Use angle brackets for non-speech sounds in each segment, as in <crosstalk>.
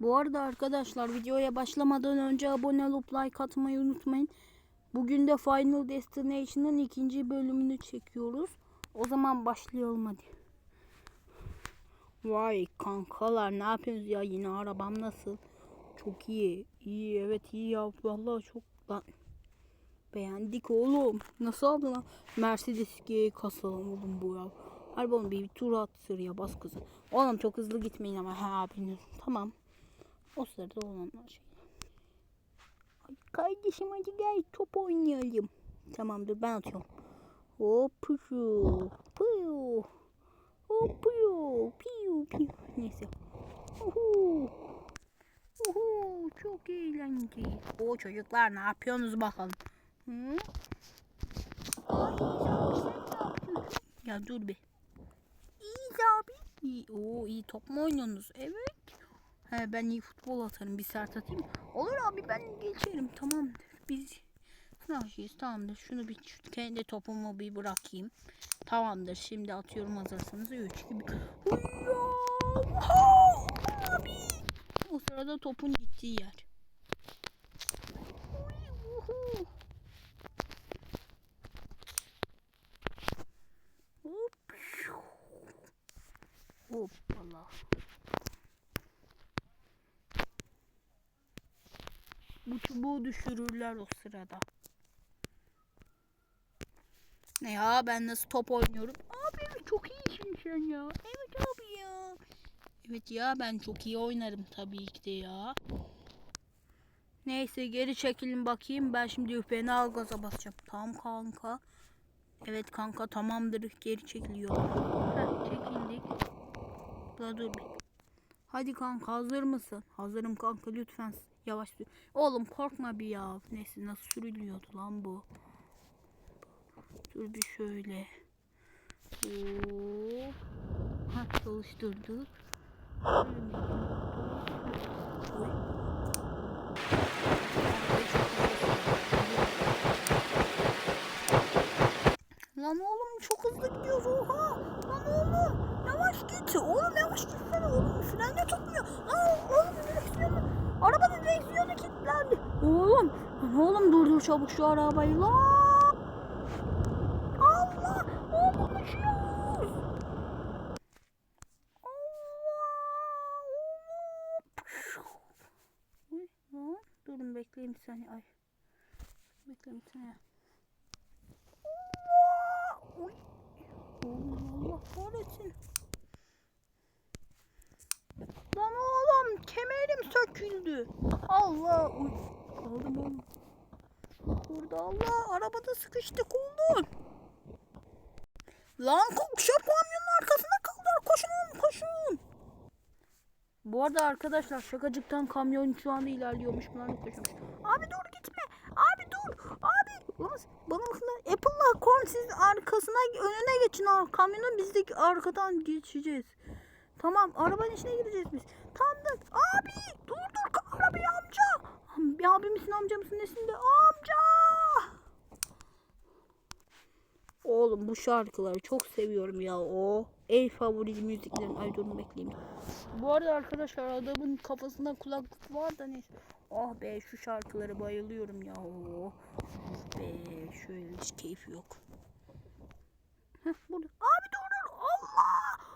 Bu arada arkadaşlar videoya başlamadan önce abone olup like atmayı unutmayın. Bugün de Final Destination'ın ikinci bölümünü çekiyoruz. O zaman başlayalım hadi. Vay kankalar ne yapıyorsunuz ya yine arabam nasıl? Çok iyi. İyi evet iyi ya. Vallahi çok lan. Beğendik oğlum. Nasıl aldın lan? Mercedes G kasalım oğlum bu ya. Oğlum bir, tur attır ya bas kızı. Oğlum çok hızlı gitmeyin ama ha abiniz. Tamam. O sırada olanlar şey. Ay kardeşim hadi gel top oynayalım. Tamamdır ben atıyorum. Hop piyu piyu. Hop piyu. Neyse. Uhu. Uhu çok eğlenceli. O çocuklar ne yapıyorsunuz bakalım. Hı? Ya dur bir. İyi abi. İyi. Oo iyi top mu oynuyorsunuz? Evet. He ben iyi futbol atarım. Bir sert atayım. Olur abi ben geçerim. Tamamdır. Biz sınavcıyız. Tamamdır. Şunu bir şu kendi topumu bir bırakayım. Tamamdır. Şimdi atıyorum hazırsanız. 3 gibi. Abi. O sırada topun gittiği yer. Hoppala. Bu çubuğu düşürürler o sırada. Ne ya ben nasıl top oynuyorum? Abi evet çok iyisin sen ya. Evet abi ya. Evet ya ben çok iyi oynarım tabii ki de ya. Neyse geri çekilin bakayım. Ben şimdi fena gaza basacağım. Tamam kanka. Evet kanka tamamdır. Geri çekiliyor. Heh, çekildik. Daha dur bir. Hadi kanka hazır mısın? Hazırım kanka lütfen yavaş sür. Oğlum korkma bir ya. Neyse nasıl sürülüyordu lan bu? Dur bir şöyle. Ha çalıştırdık. Lan oğlum çok hızlı gidiyoruz oha. Lan oğlum git. Oğlum yavaş gitsene oğlum. Fren de tutmuyor. Lan oğlum direksiyonu. Arabanın direksiyonu kilitlendi. Oğlum. Oğlum durdur çabuk şu arabayı lan. Allah. Oğlum uçuyoruz. Allah. Durun bekleyin bir saniye. Ay. Bekleyin bir saniye. Allah! Oğlum Allah kahretsin. Lan oğlum kemerim söküldü. Allah. Uy. Oğlum. Burada Allah arabada sıkıştık oğlum. Lan şu kamyonun arkasına kaldılar. Koşun oğlum koşun. Bu arada arkadaşlar şakacıktan kamyon şu anda ilerliyormuş. Bunlar koşuyormuş. Abi dur gitme. Abi dur. Abi. Ulan bana bakın lan. Apple'la Korn siz arkasına önüne geçin. Kamyonun biz de arkadan geçeceğiz. Tamam arabanın içine gireceğiz biz. Tamam da abi dur dur arabayı amca. Bir abi misin amca mısın nesin de amca. Oğlum bu şarkıları çok seviyorum ya o. En favori müziklerim. Ay durun bekleyeyim. Bu arada arkadaşlar adamın kafasında kulaklık var da neyse. Oh be şu şarkıları bayılıyorum ya. Oh be şöyle hiç keyfi yok. Heh, burada. Abi dur dur. Allah.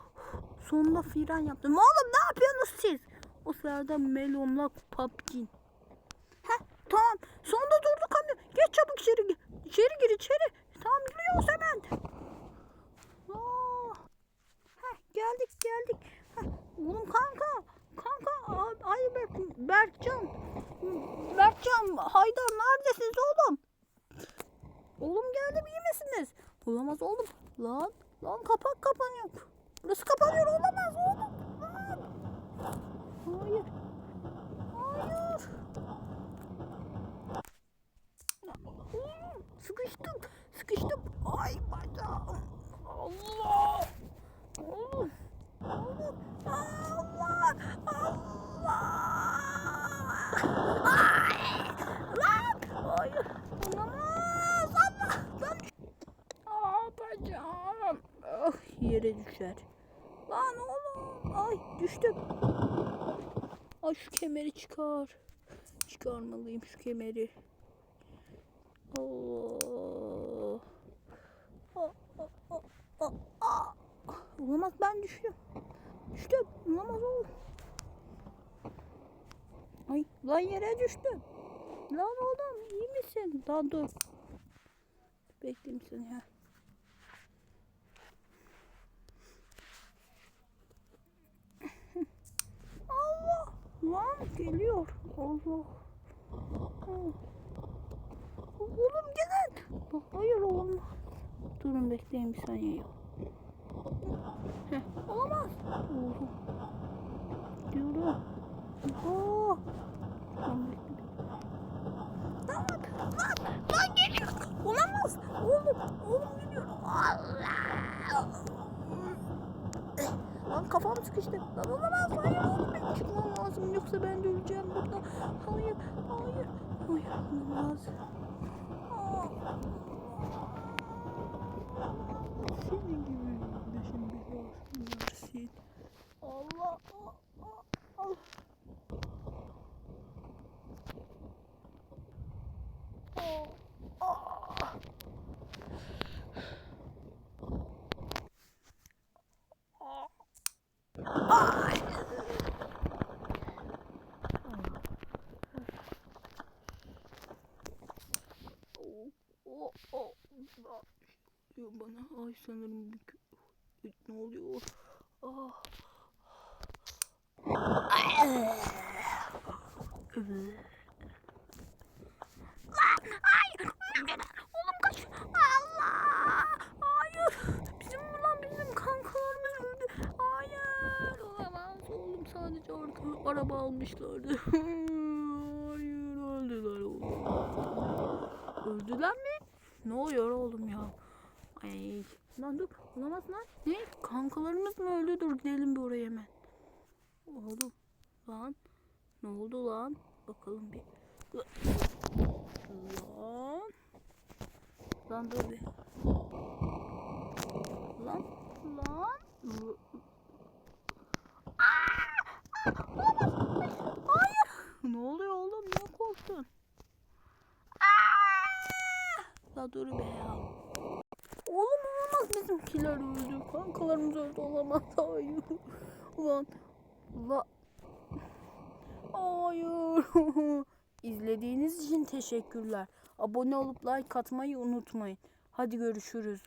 Sonunda fren yaptım. Oğlum ne yapıyorsunuz siz? O sırada Melon'la Papkin. Heh tamam. Sonunda durdu kamyon. Geç çabuk içeri gir. İçeri gir içeri. Tamam giriyoruz hemen. Aa. Heh, geldik geldik. Heh, oğlum kanka. Kanka. Ay Berk, Berkcan. Berkcan. Haydar neredesiniz oğlum? Oğlum geldim iyi misiniz? Olamaz oğlum. Lan. Lan kapak kapanıyor. Burası kapanıyor olamaz oğlum. Lan. Hayır. Hayır. Sıkıştım. Sıkıştım. Ay bacağım. Allah. Düşer. Lan oğlum. Ay düştüm. Ay şu kemeri çıkar. Çıkarmalıyım şu kemeri. Allah. Olamaz ben düştüm. Düştüm. Olamaz oğlum. Ay lan yere düştüm. Lan oğlum iyi misin? Lan dur. Bekleyeyim seni ya. Allah. Lan geliyor. Allah. Ah. Oğlum gelin. Hayır oğlum. Durun bekleyin bir saniye. Heh, olamaz. Oğlum. Diyorum. Aa. Lan bekle. Lan lan lan geliyor. Olamaz. Oğlum oğlum geliyor. Allah. Lan kafam sıkıştı. Lan olamaz. Hayır benim çıkmam lazım. Yoksa ben de öleceğim burada. Hayır. Hayır. Hayır. Olamaz. Senin gibi kardeşim bir. Allah. Ah. Oh, oh, oh. Ah, Diyor bana. Ay sanırım ne oluyor? Ah. Hayır. Oğlum kaç. Allah. Hayır. Bizim ulan bizim kankalarımız öldü. Hayır. Olamaz oğlum sadece arka, araba almışlardı. Hayır öldüler oğlum. Öldüler mi? Ne oluyor oğlum ya? Ay. Lan dur. Olamaz lan. Ne? Kankalarımız mı öldü? Dur gidelim bir oraya hemen. Oğlum. Lan. Ne oldu lan? Bakalım bir. Lan. Lan dur bir. Lan. Lan. Hayır. Ne oluyor oğlum? Ne korktun? Aa! La dur be ya. Bizimkiler öldü. Kankalarımız öldü olamaz. <laughs> Hayır. Ulan. La. Hayır. <laughs> İzlediğiniz için teşekkürler. Abone olup like atmayı unutmayın. Hadi görüşürüz.